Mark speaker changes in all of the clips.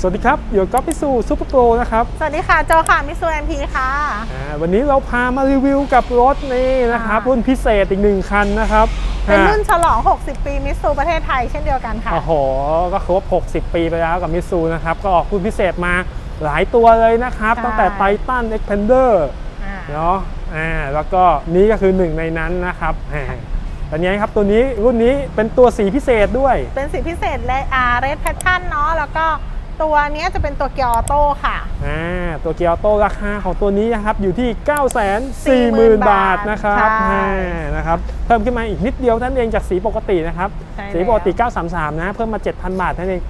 Speaker 1: สวัสดีครับอยู่กับก๊อฟพิสูซูเปอร์โปรนะครับ
Speaker 2: สวัสดีค่ะ โจค่ะ มิสูเอ็มพีค่ะ
Speaker 1: อ่าวันนี้เราพามารีวิวกับรถนี่นะครับ
Speaker 2: ค่ะ
Speaker 1: รุ่นพิเศษอีกหนึ่งคันนะครับ
Speaker 2: เป็นรุ่น
Speaker 1: อ่า
Speaker 2: ฉลอง 60 ปีมิสูประเทศไทยเช่นเดียวกันค่ะ
Speaker 1: โอ้โห ก็ครบ 60 ปีไปแล้วกับมิซูนะครับ ก็ออกรุ่นพิเศษมาหลายตัวเลยนะครับ
Speaker 2: ใช่
Speaker 1: ตั้งแต่ไททันเอ็กเพนเดอร์
Speaker 2: อ่า
Speaker 1: เนาะอ่าแล้วก็นี้ก็คือหนึ่งในนั้นนะครับอ่าตอนนี้ครับตัวนี้รุ่นนี้เป็นตัวสีพิเศษด้วย
Speaker 2: เป็นสีพิเศษและอาร์เรดแพทชั่นเนาะแล้วก็ ตัวเนี้ยจะเป็นตัวเกียร์ออโต้ค่ะ
Speaker 1: อ่าตัวเกียร์ออโต้ราคาของตัวนี้นะครับอยู่ที่ 9 4 0 0 0 0 บาทนะครับ
Speaker 2: ใช่
Speaker 1: อ่านะครับเพิ่มขึ้นมาอีกนิดเดียวเท่านนเองจากสีปกตินะครับ
Speaker 2: ใช่
Speaker 1: สีปกติ
Speaker 2: แล้ว
Speaker 1: 933 นะเพิ่มมา 7,000 บาทเท่านนเอง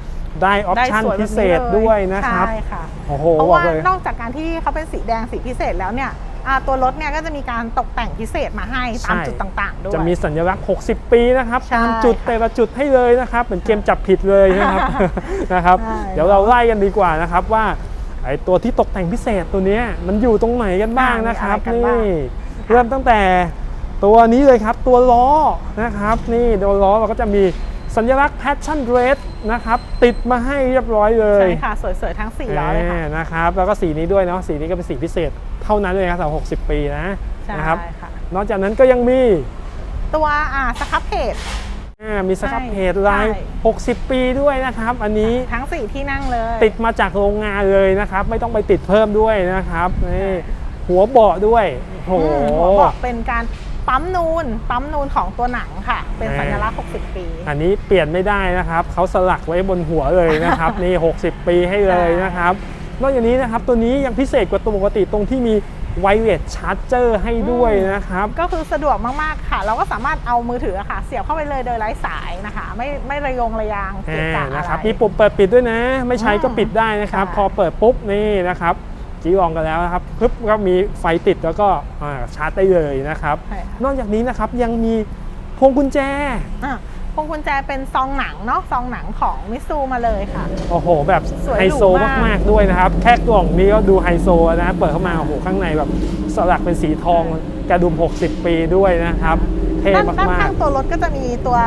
Speaker 1: ได้ออป
Speaker 2: ได้
Speaker 1: ชั่น
Speaker 2: สวยแบบ
Speaker 1: พิเศษ
Speaker 2: ล
Speaker 1: ด้วยนะครับ
Speaker 2: ใช่ค่ะ
Speaker 1: โอ้โห
Speaker 2: เพราะ
Speaker 1: บอ
Speaker 2: ว่าก
Speaker 1: เลย
Speaker 2: นอกจากการที่เขาเป็นสีแดงสีพิเศษแล้วเนี่ย อ่าตัวรถเนี่ยก็จะมีการตกแต่งพิเศษมาให้ตาม
Speaker 1: ใช่
Speaker 2: จุดต่างๆด้วย
Speaker 1: จะมีสัญลักษณ์ 60 ปีนะครับ
Speaker 2: ใช่
Speaker 1: ตามจุด
Speaker 2: ค่ะ
Speaker 1: แต่ละจุดให้เลยนะครับ เหมือนเกมจับผิดเลยนะครับ นะครับ
Speaker 2: ใช่
Speaker 1: เดี๋ยวเราไล่กันดีกว่านะครับว่าไอตัวที่ตกแต่งพิเศษตัวเนี้ยมันอยู่ตรงไหนกันบ้างนะครับ
Speaker 2: อ่ามีอะไรกันบ้าง
Speaker 1: นี่เริ่มตั้งแต่ตัวนี้เลยครับตัวล้อนะครับ นี่ตัวล้อเราก็จะมี สัญลักษณ์ passion red นะครับติดมาให้เรียบร้อยเลย
Speaker 2: ใช่ค่ะ สวยๆ ทั้ง4ล้อเลยค่ะ
Speaker 1: อ่านะครับแล้วก็สีนี้ด้วยเนาะสีนี้ก็เป็นสีพิเศษเท่านั้นเลยครับสำหรับ60 ปีนะ
Speaker 2: ใช่
Speaker 1: นะครับ
Speaker 2: ค่ะ
Speaker 1: นอกจากนั้นก็ยังมี
Speaker 2: ตัวอ่าสครับเพจ
Speaker 1: อ่ามีสครับ
Speaker 2: ใช่
Speaker 1: เพจลาย
Speaker 2: ใช่
Speaker 1: 60 ปีด้วยนะครับ อันนี้
Speaker 2: ทั้ง 4 ที่นั่งเลย
Speaker 1: ติดมาจากโรงงานเลยนะครับ ไม่ต้องไปติดเพิ่มด้วยนะครับนี่หัวเบาะด้วยโอ้
Speaker 2: อื
Speaker 1: โห
Speaker 2: มหัวบอกเป็นการ ปั๊มนูน ปั๊มนูนของตัวหนังค่ะ เป็น
Speaker 1: อ่า
Speaker 2: สัญลักษณ์ 60 ปี
Speaker 1: อันนี้เปลี่ยนไม่ได้นะครับ เขาสลักไว้บนหัวเลยนะครับ นี่ 60 ปีให้เลยนะครับ นอกจากนี้นะครับ ตัวนี้ยังพิเศษกว่าตัวปกติตรงที่มีไวเลสชาร์จเจอร์ให้ด้วยนะครับ
Speaker 2: ก็คือสะดวกมาก ๆ ค่ะ เราก็สามารถเอามือถืออะค่ะ เสียบเข้าไปเลยโดยไร้สายนะคะ ไม่ไม่ระยงระยางเกะกะ
Speaker 1: อ่า
Speaker 2: อะไร
Speaker 1: นะครับมีปุ่มเปิดปิดด้วยนะ ไม่ใช้ก็
Speaker 2: อืม
Speaker 1: ปิดได้นะครับ
Speaker 2: ใช่
Speaker 1: พอเปิดปุ๊บนี่นะครับ จีลองกันแล้วนะครับปึ๊บก็มีไฟติดแล้วก็อ่าชาร์จได้เลยนะครับ
Speaker 2: ใช่ค่ะ
Speaker 1: นอกจากนี้นะครับยังมีพวงกุญแจ
Speaker 2: อะพวงกุญแจเป็นซองหนังเนาะซองหนังของมิซูมาเลยค่ะ
Speaker 1: โอ้โห แบบ
Speaker 2: สวย
Speaker 1: ไฮโซ
Speaker 2: หรูมาก
Speaker 1: มากๆด้วยนะครับ แค่กล่องนี้ก็ดูไฮโซแล้วนะเปิดเข้ามาโอ้โหข้างในแบบสลักเป็นสีทองกระดุม 60 ปีด้วยนะครับ เท่
Speaker 2: ด้านด้าน
Speaker 1: มา
Speaker 2: ข้าก งตัวรถก็จะมีตัว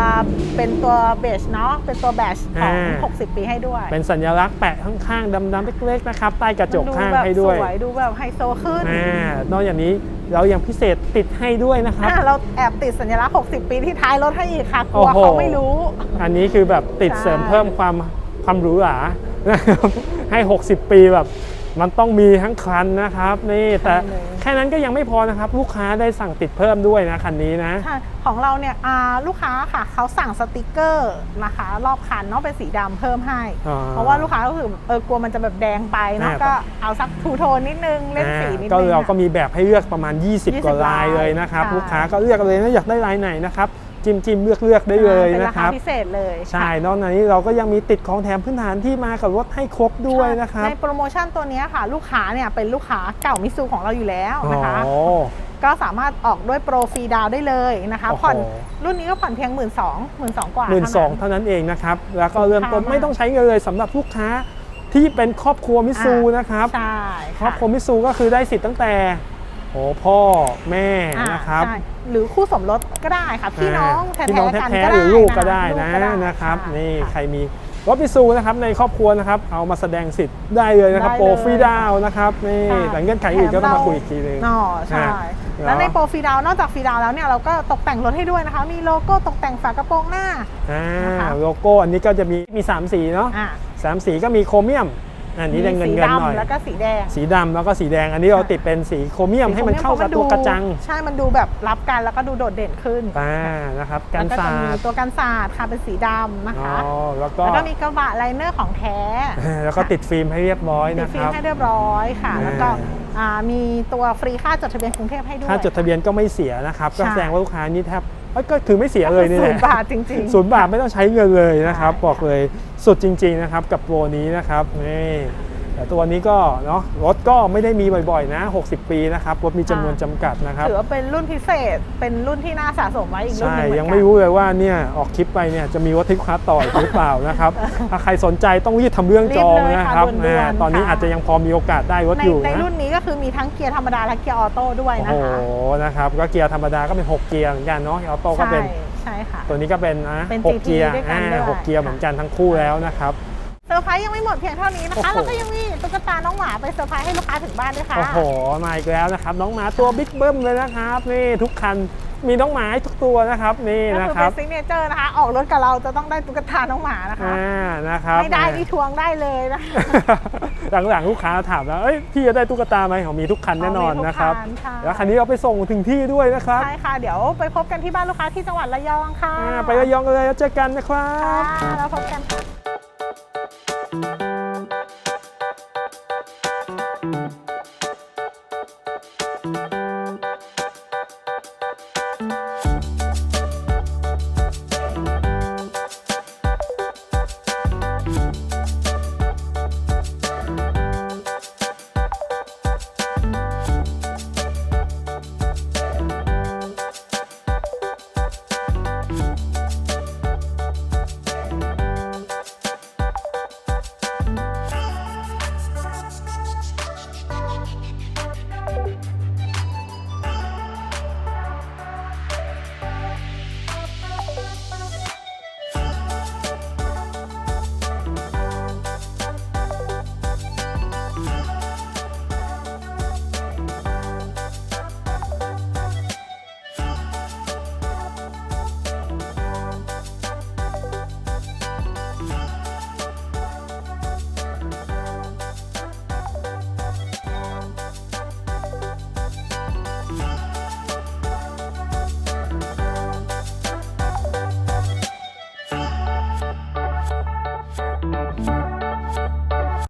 Speaker 2: เป็นตัวเบจเนาะเป็นตัวแบชของ
Speaker 1: อ่า
Speaker 2: 60 ปีให้ด้วย
Speaker 1: ๆ เป็นสัญลักษณ์แปะข้างๆดำๆเล็กๆนะครับใต้กระจก
Speaker 2: มันดู
Speaker 1: ข้าง
Speaker 2: แบบ
Speaker 1: ให้ด้วย
Speaker 2: สวยดูแบบไฮโซขึ้น
Speaker 1: อ่านอกจากนี้เรายังพิเศษติดให้ด้วยนะครับ
Speaker 2: อะเราแอบติดสัญลักษณ์ 60 ปีที่ท้ายรถให้อีกค่ะกลัว
Speaker 1: โอ้โห
Speaker 2: เขาไม่รู้
Speaker 1: อันนี้คือแบบติด
Speaker 2: ใช่
Speaker 1: เสริมเพิ่มความความหรูหรานะครับให้ 60 ปีแบบ มันต้องมีทั้งคันนะครับ นี่แต่
Speaker 2: ใช่เลย
Speaker 1: แค่นั้นก็ยังไม่พอนะครับ ลูกค้าได้สั่งติดเพิ่มด้วยนะคันนี้นะ
Speaker 2: ใช่ของเราเนี่ยอ่าลูกค้าค่ะเขาสั่งสติกเกอร์นะคะ รอบคันเนาะเป็นสีดำเพิ่มให้
Speaker 1: อ๋อ
Speaker 2: เพราะว่าลูกค้าก็คือเออกลัวมันจะแบบแดงไปเนาะ
Speaker 1: อ่า
Speaker 2: ก็เอาสักทูโทนนิดนึงเล่นสีนิด
Speaker 1: ก็
Speaker 2: นึง
Speaker 1: เราก็
Speaker 2: อะ
Speaker 1: มีแบบให้เลือกประมาณ 20
Speaker 2: 20
Speaker 1: กว่าลายเลยนะครับ
Speaker 2: ใช่
Speaker 1: ลูกค้าก็เลือกเลยนะอยากได้ลายไหนนะครับ จิ้มจิ้มเลือกเลือกได้เลย
Speaker 2: เป็น
Speaker 1: นะ
Speaker 2: รา
Speaker 1: ค
Speaker 2: คา
Speaker 1: รับ
Speaker 2: พิเศษเลย
Speaker 1: ใช่
Speaker 2: ค่ะ
Speaker 1: นอกจากนี้เราก็ยังมีติดของแถมพื้นฐานที่มากับรถให้ครบด้วยนะครับ
Speaker 2: ในโปรโมชั่นตัวเนี้ยค่ะ ลูกค้าเนี่ยเป็นลูกค้าเก่ามิซูของเราอยู่แล้วนะคะ
Speaker 1: โอ้
Speaker 2: ก็สามารถออกด้วยโปรฟรีดาวน์ได้เลยนะคะ
Speaker 1: โอ้โห
Speaker 2: ผ่อนรุ่นนี้ก็ผ่อนเพียง 1 2ื่นสองหมื่นสองกว่า
Speaker 1: หมื่นสอง
Speaker 2: เท่านั้น
Speaker 1: เท่านั้นเองนะครับ แล้วก็เริ่มต้น
Speaker 2: คุ้มค่ามาก
Speaker 1: ไม่ต้องใช้เงินเลยสำหรับลูกค้าที่เป็นครอบครัวมิซู
Speaker 2: อ่าน
Speaker 1: นะครับ
Speaker 2: ใช่
Speaker 1: ครอบครัวมิซูก็คือได้สิทธิ์ตั้งแต่ โอ้พ่อแม่
Speaker 2: อ่า
Speaker 1: นะครับ
Speaker 2: ใช่หรือคู่สมรสก็ได้ค่ะพี่น้องแท้
Speaker 1: พี่น้อง
Speaker 2: ๆกัน
Speaker 1: แท้
Speaker 2: ก็
Speaker 1: ๆห
Speaker 2: ได้
Speaker 1: รือลูกก็ได้
Speaker 2: ลู
Speaker 1: นะ
Speaker 2: ก็ได้
Speaker 1: นะครับ
Speaker 2: ใช่
Speaker 1: นี่
Speaker 2: ค่ะ
Speaker 1: ใครมีรถมิซูนะครับในครอบครัวนะครับ เอามาแสดงสิทธิ์ได้เลยนะครับ
Speaker 2: ได้เลย
Speaker 1: โปรฟรีดาวน์นะครับนี่
Speaker 2: ใช่
Speaker 1: แต่เงื่อนไขอื่นก็ต้องมาคุยอีกทีนึง
Speaker 2: อ๋อใช่
Speaker 1: อ่า
Speaker 2: แล้วใน
Speaker 1: เนอะ
Speaker 2: โปรฟรีดาวน์นอกจากฟรีดาวน์แล้วเนี่ยเราก็ตกแต่งรถให้ด้วยนะคะ มีโลโก้ตกแต่งฝากระโปรงหน้า
Speaker 1: อ่า
Speaker 2: นะคะ
Speaker 1: โลโก้อันนี้ก็จะมีมีสามสีเนาะ
Speaker 2: อ่า
Speaker 1: สามสีก็มีโครเมียม อันนี้แดงเงิน
Speaker 2: สี
Speaker 1: เงินหน่อย
Speaker 2: ดำแล้วก็สีแดง
Speaker 1: สีดำแล้วก็สีแดง อันนี้เรา
Speaker 2: ค่ะ
Speaker 1: ติดเป็นสีโครเมียมให้มันเข้ากับตัวกระจัง
Speaker 2: ใช่ มันดูแบบรับกันแล้วก็ดูโดดเด่นขึ้น
Speaker 1: อ่า นะครับกั
Speaker 2: แล้
Speaker 1: น
Speaker 2: วก็
Speaker 1: สา
Speaker 2: จะมี
Speaker 1: ด
Speaker 2: ตัวกันศาสตร์ค่ะเป็นสีดำนะ
Speaker 1: อ๋อ
Speaker 2: คะ
Speaker 1: แล้วก็
Speaker 2: แล้วก็มีกระบะไลเนอร์ของแท้
Speaker 1: แล้วก็ติดฟิล์มให้เรียบร้อย
Speaker 2: ติด
Speaker 1: นะค
Speaker 2: ฟิล์
Speaker 1: รั
Speaker 2: ม
Speaker 1: บ
Speaker 2: ให้เรียบร้อยค่ะ
Speaker 1: อ่า
Speaker 2: แล้วก็อ่ามีตัวฟรีค่าจดทะเบียนกรุงเทพให้ด้วย
Speaker 1: ถ้าจดทะเบียนก็ไม่เสียนะครับ ก็
Speaker 2: ใช่
Speaker 1: แสดงว่าลูกค้านี่แทบเอ้ย ก็คือไม่เสียเลยนี่
Speaker 2: ศู
Speaker 1: แห
Speaker 2: น
Speaker 1: ละ
Speaker 2: ย์บาทจริงๆ
Speaker 1: ศูนย์บาทไม่ต้องใช้เงินเลยนะครับ
Speaker 2: ใช่
Speaker 1: บอกเลยสุดจริง ๆนะครับ กับโปรนี้นะครับนี่ แต่ตัวนี้ก็เนาะรถก็ไม่ได้มีบ่อยๆนะ 60 ปีนะครับรถมีจำนวนจำกัดนะครับ
Speaker 2: ถือว่าเป็นรุ่นพิเศษ เป็นรุ่นที่น่าสะสมไว้อีกรุ่น
Speaker 1: ใช่
Speaker 2: หนึงเหมือนกัน
Speaker 1: ยังไม่รู้เลยว่าเนี่ยออกคลิปไปเนี่ยจะมีวัตถุค้าต่ออีกหรือเปล่านะครับ ถ้าใครสนใจต้องรีบทำเรื่องจอง
Speaker 2: รีบเลย
Speaker 1: นะ
Speaker 2: ค่ะ
Speaker 1: ครับ
Speaker 2: ด่วนๆ
Speaker 1: อ่าตอนนี้
Speaker 2: ค่ะ
Speaker 1: อาจจะยังพอมีโอกาสได้รถ
Speaker 2: ใน
Speaker 1: อยู่
Speaker 2: ใน
Speaker 1: นะ
Speaker 2: รุ่นนี้ก็คือมีทั้งเกียร์ธรรมดาและเกียร์ออโต้ด้วย
Speaker 1: โอ้
Speaker 2: นะ
Speaker 1: โห
Speaker 2: คะ
Speaker 1: นะครับก็เกียร์ธรรมดาก็เป็น 6 เกียร์เหมือนกันเนาะออโต้ก็
Speaker 2: ใช่
Speaker 1: เป็น
Speaker 2: ใช่ค่ะ
Speaker 1: ตัวนี้ก็เป็นนะ
Speaker 2: เป็น
Speaker 1: หก
Speaker 2: GT
Speaker 1: เกียร์
Speaker 2: ด้วยกัน
Speaker 1: อ่า
Speaker 2: ด้วย
Speaker 1: หกเกียร์เหมือนกันทั้งคู่แล้วนะครับ
Speaker 2: เซอร์ไพรส์ยังไม่หมดเพียงเท่านี้นะคะ
Speaker 1: โอ้โห
Speaker 2: แล้วก็ยังมีตุ๊กตาน้องหมาไปเซอร์ไพรส์ให้ลูกค้าถึงบ้านด้วยค่ะ
Speaker 1: โอ้โห มาอีกแล้วนะครับ น้องหมาตัวบิ๊กเบิ้มเลยนะครับ นี่ทุกคันมีน้องหมาให้ทุกตัวนะครับ นี่
Speaker 2: ก็
Speaker 1: นะ
Speaker 2: คือ
Speaker 1: ครั
Speaker 2: เป็
Speaker 1: บ
Speaker 2: นซิกเนเจอร์นะคะ ออกรถกับเราจะต้องได้ตุ๊กตาน้องหมานะคะ
Speaker 1: อ่านะครับ
Speaker 2: ไม่ได้นี่ทวงได้เลยนะ
Speaker 1: หลังๆลูกค้าถามแล้วเอ้ยพี่จะได้ตุ๊กตาไหมของมีทุกคันแน่นอนนะครับ
Speaker 2: มีทุกคันค่ะ
Speaker 1: แล้วคันนี้เอาไปส่งถึงที่ด้วยนะครับ
Speaker 2: ใช่ค่ะ เดี๋ยวไปพบกันที่บ้านลูกค้าที่จังหวัดระยองค่ะ
Speaker 1: อ่าไประยองกันเลยแล้วเจอกันนะครับ
Speaker 2: ค่ะแล้วพบกันค่ะ